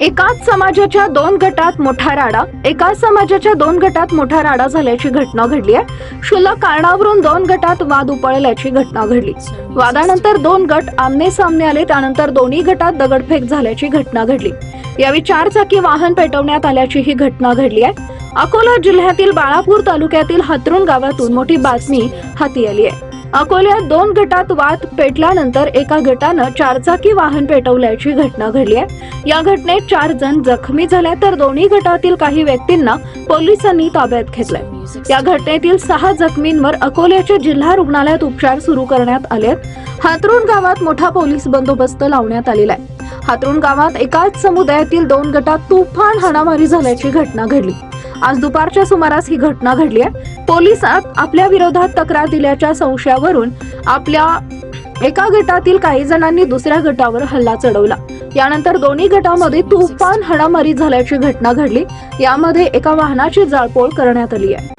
एकाच समाजाच्या दोन गटात मोठा राडा एकाच समाजाच्या दोन गटात मोठा राडा झाल्याची घटना घडली आहे. क्षुल्लक कारणावरून दोन गटात वाद उपळल्याची घटना घडली. वादानंतर दोन गट आमने सामने आले त्यानंतर दोन्ही गटात दगडफेक झाल्याची घटना घडली. यावेळी चार चाकी वाहन पेटवण्यात आल्याची ही घटना घडली आहे. अकोला जिल्ह्यातील बाळापूर तालुक्यातील हातरुण गावातून मोठी बातमी हाती आली आहे. अकोल्यात दोन गटात वाद पेटल्यानंतर एका गटानं चारचाकी वाहन पेटवल्याची घटना घडली आहे. या घटनेत चार जण जखमी झाले तर दोन्ही गटातील काही व्यक्तींना पोलिसांनी ताब्यात घेतलंय. या घटनेतील सहा जखमींवर अकोल्याच्या जिल्हा रुग्णालयात उपचार सुरू करण्यात आले हातरुण गावात मोठा पोलीस बंदोबस्त लावण्यात आलेला आहे. हातरुण गावात एकाच समुदायातील दोन गटात तुफान हाणामारी झाल्याची घटना घडली. आज दुपारच्या सुमारास ही घटना घडली आहे. पोलिसात आपल्या विरोधात तक्रार दिल्याच्या संशयावरून आपल्या एका गटातील काही जणांनी दुसऱ्या गटावर हल्ला चढवला. यानंतर दोन्ही गटामध्ये तुफान हाणामारी झाल्याची घटना घडली. यामध्ये एका वाहनाची जाळपोळ करण्यात आली आहे.